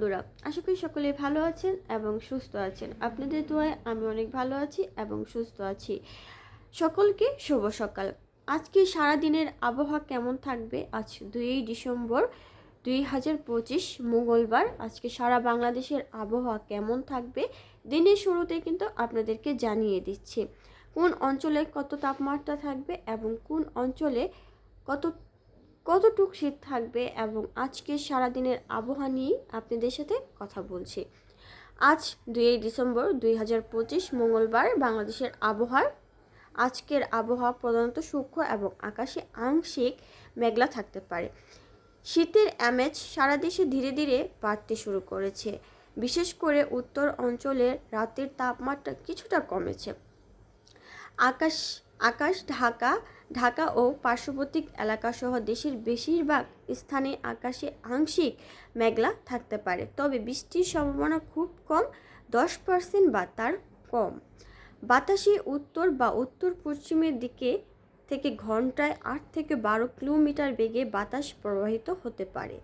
বন্ধুরা, আশা করি সকলেই ভালো আছেন এবং সুস্থ আছেন। আপনাদের দোয়ায় আমি অনেক ভালো আছি এবং সুস্থ আছি। সকলকে শুভ সকাল। আজকে সারাদিনের আবহাওয়া কেমন থাকবে? আজ দুই ডিসেম্বর দুই হাজার পঁচিশ মঙ্গলবার। আজকে সারা বাংলাদেশের আবহাওয়া কেমন থাকবে? দিনের শুরুতে কিন্তু আপনাদেরকে জানিয়ে দিচ্ছি, কোন অঞ্চলে কত তাপমাত্রা থাকবে এবং কোন অঞ্চলে কত কতটুক শীত থাকবে এবং আজকে সারাদিনের আবহাওয়া নিয়ে আপনাদের সাথে কথা বলছি। আজ দুই ডিসেম্বর দুই হাজার পঁচিশ, মঙ্গলবার বাংলাদেশের আবহাওয়ার। আজকের আবহাওয়া প্রধানত সূক্ষ্ম এবং আকাশে আংশিক মেঘলা থাকতে পারে। শীতের অ্যামেজ সারা দেশে ধীরে ধীরে বাড়তে শুরু করেছে। বিশেষ করে উত্তর অঞ্চলের রাতের তাপমাত্রা কিছুটা কমেছে। আকাশ আকাশ, ঢাকা ঢাকা ও পার্শ্ববর্তী এলাকাসহ দেশের বেশিরভাগ স্থানে আকাশে আংশিক মেঘলা থাকতে পারে। তবে বৃষ্টির সম্ভাবনা খুব কম, দশ পার্সেন্ট বা তার কম। বাতাসে উত্তর বা উত্তর পশ্চিমের দিকে থেকে ঘন্টায় আট থেকে বারো কিলোমিটার বেগে বাতাস প্রবাহিত হতে পারে।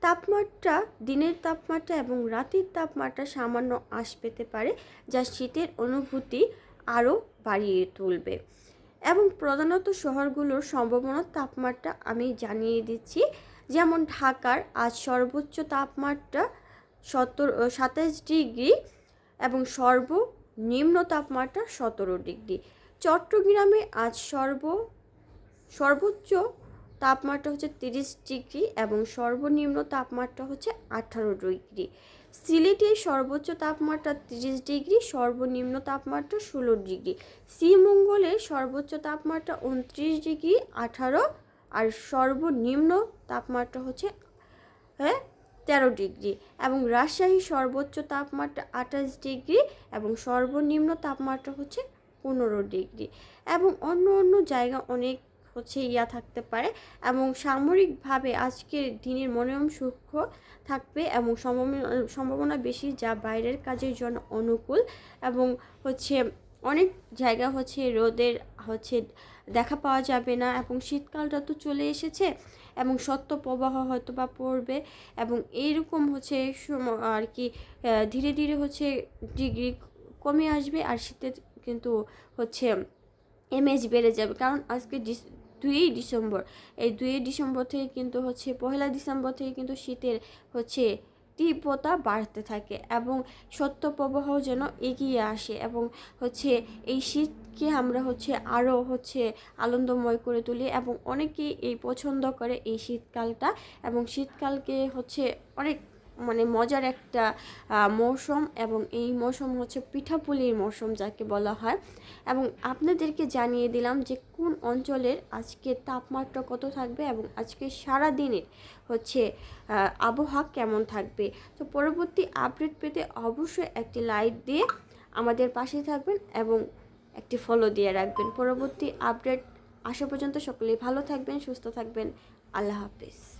তাপমাত্রা, দিনের তাপমাত্রা এবং রাতের তাপমাত্রা সামান্য আশ পেতে পারে, যা শীতের অনুভূতি আরও বাড়িয়ে তুলবে। এবং প্রধানত শহরগুলোর সম্ভাবনা তাপমাত্রা আমি জানিয়ে দিচ্ছি। যেমন ঢাকার আজ সর্বোচ্চ তাপমাত্রা সত্তর সাতাশ ডিগ্রি এবং সর্বনিম্ন তাপমাত্রা সতেরো ডিগ্রি। চট্টগ্রামে আজ সর্ব, সর্বোচ্চ তাপমাত্রা হচ্ছে তিরিশ ডিগ্রি এবং সর্বনিম্ন তাপমাত্রা হচ্ছে আঠারো ডিগ্রি। সিলেটে সর্বোচ্চ তাপমাত্রা তিরিশ ডিগ্রি, সর্বনিম্ন তাপমাত্রা ষোলো ডিগ্রি। শ্রীমঙ্গলের সর্বোচ্চ তাপমাত্রা উনত্রিশ ডিগ্রি, আঠারো আর সর্বনিম্ন তাপমাত্রা হচ্ছে হ্যাঁ তেরো ডিগ্রি এবং রাজশাহী সর্বোচ্চ তাপমাত্রা আঠাশ ডিগ্রি এবং সর্বনিম্ন তাপমাত্রা হচ্ছে পনেরো ডিগ্রি এবং অন্য অন্য জায়গা অনেক হচ্ছে ইয়া থাকতে পারে এবং সামরিকভাবে আজকের দিনের মনোরম সূক্ষ্ম থাকবে এবং সম্ভাবনা বেশি যা বাইরের কাজের জন্য অনুকূল এবং হচ্ছে অনেক জায়গা হচ্ছে রোদের হচ্ছে দেখা পাওয়া যাবে না এবং শীতকালটা তো চলে এসেছে এবং সত্য প্রবাহ হয়তো বা পড়বে এবং এইরকম হচ্ছে আর কি ধীরে ধীরে হচ্ছে ডিগ্রি কমে আসবে আর শীতের কিন্তু হচ্ছে এমএজ বেড়ে যাবে। কারণ আজকে দুই ডিসেম্বর। এই দুই ডিসেম্বর থেকে কিন্তু হচ্ছে পহেলা ডিসেম্বর থেকে কিন্তু শীতের হচ্ছে তীব্রতা বাড়তে থাকে এবং সত্য প্রবাহ যেন এগিয়ে আসে এবং হচ্ছে এই শীতকে আমরা হচ্ছে আরও হচ্ছে আনন্দময় করে তুলি এবং অনেকেই এই পছন্দ করে এই শীতকালটা এবং শীতকালকে হচ্ছে অনেক মানে মজার একটা মৌসুম এবং এই মৌসুম হচ্ছে পিঠাপুলির মৌসুম যাকে বলা হয়। এবং আপনাদেরকে জানিয়ে দিলাম যে কোন অঞ্চলের আজকে তাপমাত্রা কত থাকবে এবং আজকে সারা দিনের হচ্ছে আবহাওয়া কেমন থাকবে। তো পরবর্তী আপডেট পেতে অবশ্যই একটি লাইক দিয়ে আমাদের পাশে থাকবেন এবং একটি ফলো দিয়ে রাখবেন। পরবর্তী আপডেট আসা পর্যন্ত সকলেই ভালো থাকবেন, সুস্থ থাকবেন। আল্লাহ হাফিজ।